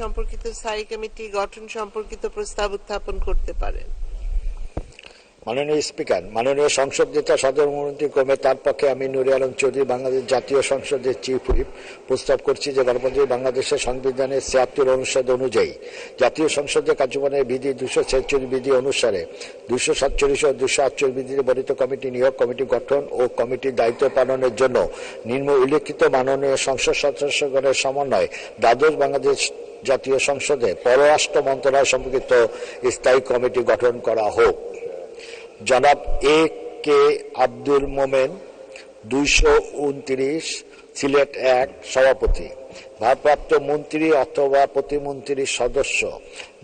সম্পর্কিত স্থায়ী কমিটি গঠন সম্পর্কিত প্রস্তাব উত্থাপন করতে পারেন মাননীয় স্পিকার, মাননীয় সংসদ নেতা সদর মন্ত্রী ক্রমে তার পক্ষে আমি নুরি আলম চৌধুরী, বাংলাদেশ জাতীয় সংসদের চিফ হুইপ, প্রস্তাব করছি যে গণতন্ত্রী বাংলাদেশের সংবিধানের ছিয়াত্তর অনুচ্ছেদ অনুযায়ী জাতীয় সংসদের কার্যক্রমের বিধি দুশো ছেচল্লিশ বিধি অনুসারে দুশো সাতচল্লিশ ও দুশো আটচল্লিশ বিধিতে বর্ণিত কমিটি নিয়োগ, কমিটি গঠন ও কমিটির দায়িত্ব পালনের জন্য নিম্ন উল্লেখিত মাননীয় সংসদ সদস্যগণের সমন্বয় দ্বাদশ বাংলাদেশ জাতীয় সংসদে পররাষ্ট্র মন্ত্রণালয় সম্পর্কিত স্থায়ী কমিটি গঠন করা হোক। জনাব এ কে আব্দুল মোমেন, দুইশো উনত্রিশ, সিলেট এক, সভাপতি। ভারপ্রাপ্ত মন্ত্রী অথবা প্রতিমন্ত্রীর সদস্য।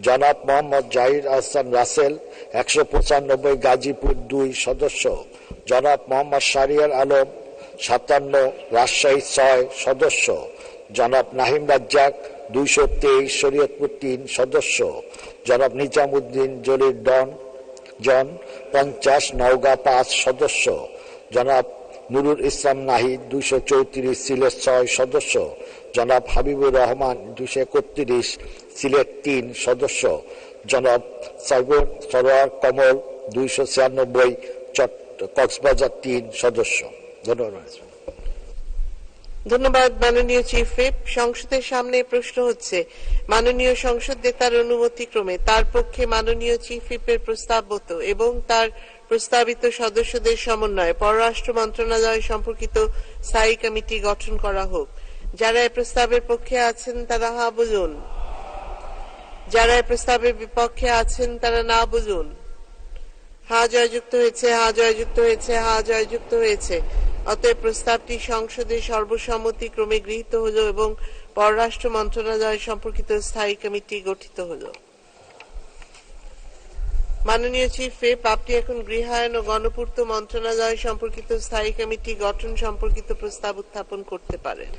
জনাব মোহাম্মদ জাহির আহসান রাসেল, একশো পঁচানব্বই গাজীপুর দুই সদস্য। জনাব মোহাম্মদ শারিয়ার আলম, সাতান্ন রাজশাহী ছয় সদস্য। জনাব নাহিম রাজ্জাক দুইশো তেইশ শরীয়তপুর তিন সদস্য জনাব নিজামুদ্দিন জলির ডন, জন পঞ্চাশ নওগাঁ পাঁচ সদস্য, জনাব নুরুল ইসলাম নাহিদ দুশো চৌত্রিশ সিলেট ছয় সদস্য, জনাব হাবিবুর রহমান দুশো একত্রিশ সিলেট তিন সদস্য, জনাব সাইবর সরোয়ার কমল দুইশো ছিয়ানব্বই কক্সবাজার তিন সদস্য। ধন্যবাদ। ধন্যবাদ মাননীয় চিফ হুইপ সংসদের সামনে প্রশ্ন হচ্ছে, মাননীয় সংসদ নেতার অনুমতি ক্রমে তার পক্ষে মাননীয় চিফ হুইপের প্রস্তাবত এবং তার প্রস্তাবিত সদস্যদের সমন্বয়ে পররাষ্ট্র মন্ত্রণালয় সম্পর্কিত স্থায়ী কমিটি গঠন করা হোক। যারা এই প্রস্তাবের পক্ষে আছেন তারা হা বলুন যারা এই প্রস্তাবের বিপক্ষে আছেন তারা না বলুন হা জয়যুক্ত হয়েছে, হা জয়যুক্ত হয়েছে, হা জয়যুক্ত হয়েছে। অতএব প্রস্তাবটি সংসদে সর্বসম্মতি ক্রমে গৃহীত হলো এবং পররাষ্ট্র মন্ত্রণালয় সম্পর্কিত স্থায়ী কমিটি গঠিত হলো। মাননীয় চিফ হুইপ আপনি এখন গৃহায়ন ও গণপূর্ত মন্ত্রণালয় সম্পর্কিত স্থায়ী কমিটি গঠন সম্পর্কিত প্রস্তাব উত্থাপন করতে পারেন।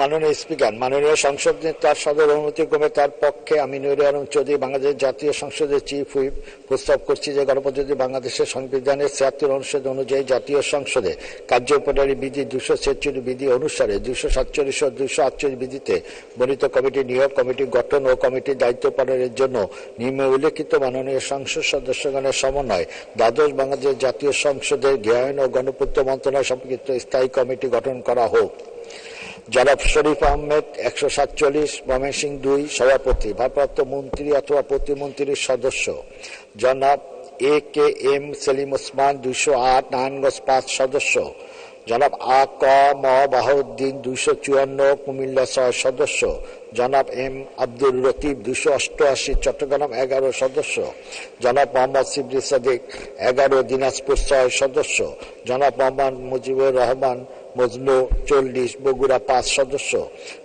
মাননীয় স্পিকার, মাননীয় সংসদ নেতার সদর অনুমতি ক্রমে তার পক্ষে আমি নুরি আলম চৌধুরী, বাংলাদেশ জাতীয় সংসদের চিফ হুইপ, প্রস্তাব করছি যে গণপ্রজাতন্ত্রী বাংলাদেশের সংবিধানের ছিয়াত্তর অনুচ্ছেদ অনুযায়ী জাতীয় সংসদে কার্যকরী বিধি দুশো ছেচল্লিশ বিধি অনুসারে দুশো সাতচল্লিশ ও দুশো আটচল্লিশ বিধিতে বর্ণিত কমিটি নিয়োগ, কমিটি গঠন ও কমিটির দায়িত্ব পালনের জন্য নিম্ন উল্লেখিত মাননীয় সংসদ সদস্যগণের সমন্বয় দ্বাদশ বাংলাদেশ জাতীয় সংসদের জ্ঞান ও গণপূর্ত মন্ত্রণালয় সম্পর্কিত স্থায়ী কমিটি গঠন করা হোক। জনাব শরীফ আহমেদ, একশো সাতচল্লিশ, ময়মনসিং দুই, সভাপতি, ভারপ্রাপ্ত মন্ত্রী অথবা প্রতিমন্ত্রীর সদস্য। জনাব A K M Selim Osman, দুইশো আট, নারায়ণগঞ্জ পাঁচ সদস্য। জনাব আ ক ম বাহাউদ্দিন, দুইশো চুয়ান্ন, কুমিল্লা ছয় সদস্য। জনাব এম আব্দুল রতিব দুশো অষ্টআশি, চট্টগ্রাম এগারো সদস্য। জনাব মোহাম্মদ সিবরি সাদিক, এগারো দিনাজপুর ছয় সদস্য। জনাব মোহাম্মদ মুজিবুর রহমান মজনু চল্লিশ বগুড়া পাঁচ সদস্য।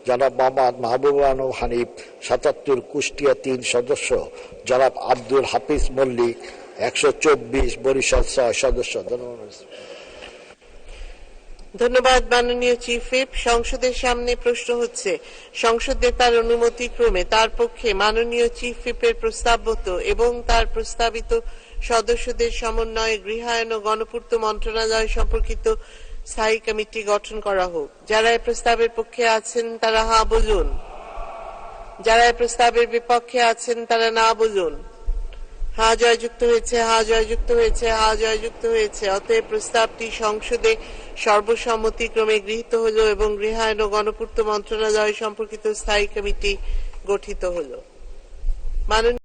জনাব মোহাম্মদ মাহবুব আনম হানিফ সাতাত্তর, কুষ্টিয়া তিন সদস্য। জনাব আব্দুল হাফিজ মল্লিক একশো চব্বিশ, বরিশাল ছয় সদস্য। ধন্যবাদ। মাননীয় চিফ হুইপ সংসদের সামনে প্রশ্ন হচ্ছে, সংসদ নেতার অনুমতি ক্রমে তার পক্ষে মাননীয় চিফ হুইপের প্রস্তাবত এবং তার প্রস্তাবিত সদস্যদের সমন্বয়ে গৃহায়ন ও গণপূর্ত মন্ত্রণালয় সম্পর্কিত স্থায়ী কমিটি গঠন করা হোক। যারা এই প্রস্তাবের পক্ষে আছেন, তারা হা বলুন যারা এই প্রস্তাবের বিপক্ষে আছেন, তারা না বলুন হা জয়যুক্ত হয়েছে, হা জয়যুক্ত হয়েছে, হা জয়যুক্ত হয়েছে। অতএব প্রস্তাবটি সংসদে সর্বসম্মতিক্রমে গৃহীত হল এবং গৃহায়ন ও গণপূর্ত মন্ত্রণালয় সম্পর্কিত স্থায়ী কমিটি গঠিত হল। মাননীয়